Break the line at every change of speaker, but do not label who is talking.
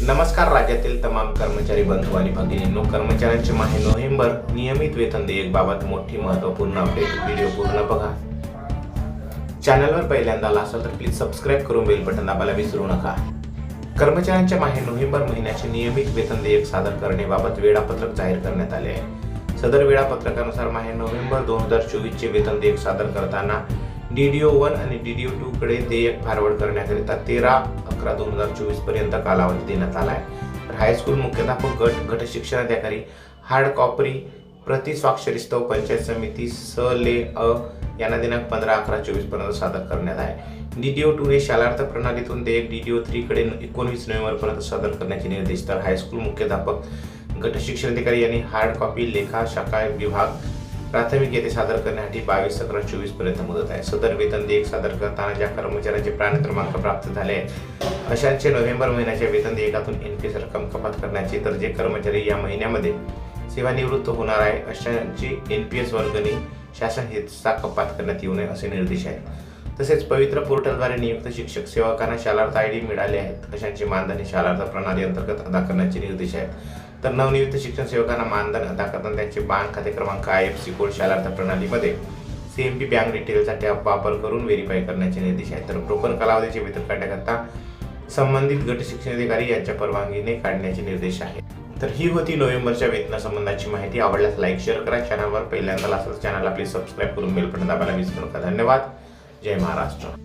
नमस्कार राज्यातील तमाम कर्मचारी बंधू आणि भगिनींनो कर्मचाऱ्यांचे माहे नोव्हेंबर नियमित वेतन देयक बाबत मोठी महत्त्वपूर्ण अपडेट व्हिडिओ पूर्ण बघा. चॅनलवर पहिल्यांदा आला असाल तर प्लीज सबस्क्राईब करून बेल बटन दाबायला विसरू नका. कर्मचाऱ्यांच्या माहे नोव्हेंबर महिन्याचे नियमित वेतन देयक सादर करण्याबाबत वेळापत्रक जाहीर करण्यात आले आहे. सदर वेळापत्रकानुसार माहे नोव्हेंबर दोन हजार चोवीसचे वेतन देयक सादर करताना डी डी ओ वन आणि डी डी टू कडे देयक फॉरवर्ड करण्याकरिता तेरा अकरा दोन हजार चोवीसपर्यंत कालावधी देण्यात आला आहे. तर हायस्कूल मुख्याध्यापक गट गट शिक्षणाधिकारी हार्ड कॉपरी प्रति स्वाक्षरीस्तव पंचायत समिती स ले अ यांना दिनांक पंधरा अकरा चोवीसपर्यंत सादर करण्यात आहे. डीडीओ टू हे शालार्थ प्रणालीतून देयक डीडीओ थ्री कडे एकोणवीस नोव्हेंबर पर्यंत सादर करण्याचे निर्देश. तर हायस्कूल मुख्याध्यापक गट शिक्षणाधिकारी यांनी हार्ड कॉपी लेखा शाखा विभाग प्राथमिक येथे सादर करण्यासाठी बावीस अकरा चोवीसपर्यंत मुदत आहे. सदर वेतन देयक सादर करताना ज्या कर्मचाऱ्यांचे प्राण क्रमांक प्राप्त झाले आहेत अशांचे नोव्हेंबर महिन्याच्या वेतन देयकातून एनपीएस रक्कम कपात करण्याची तर जे कर्मचारी या महिन्यामध्ये सेवानिवृत्त होणार आहे अशांची एन पी एस वर्गणी शासन हिस्सा कपात करण्यात येऊ नये असे निर्देश आहेत. तसेच पवित्र पोर्टलद्वारे नियुक्त शिक्षक सेवकांना शालार्थ आय डी मिळाले आहेत. अशांची मानधनी शालार्थ प्रणाली अंतर्गत अदा करण्याचे निर्देश आहेत. तर नवनियुक्त शिक्षण सेवकांना मानधन अदा करताना त्यांचे बँक खाते क्रमांक I F C code Shalarth प्रणालीमध्ये सी एम पी बँक डिटेलचा वापर करून व्हेरीफाय करण्याचे निर्देश आहेत. तर टोकन कालावधीचे वेतन काढण्याकरता संबंधित गट शिक्षण अधिकारी यांच्या परवानगीने काढण्याचे निर्देश आहेत. तर ही होती नोव्हेंबरच्या वेतनासंबंधाची माहिती. आवडल्यास लाईक शेअर करा. चॅनलवर पहिल्यांदा असेल चॅनलला प्लीज सबस्क्राईब करून बेल बटन दाबायला विसरू नका. धन्यवाद. जय महाराष्ट्र.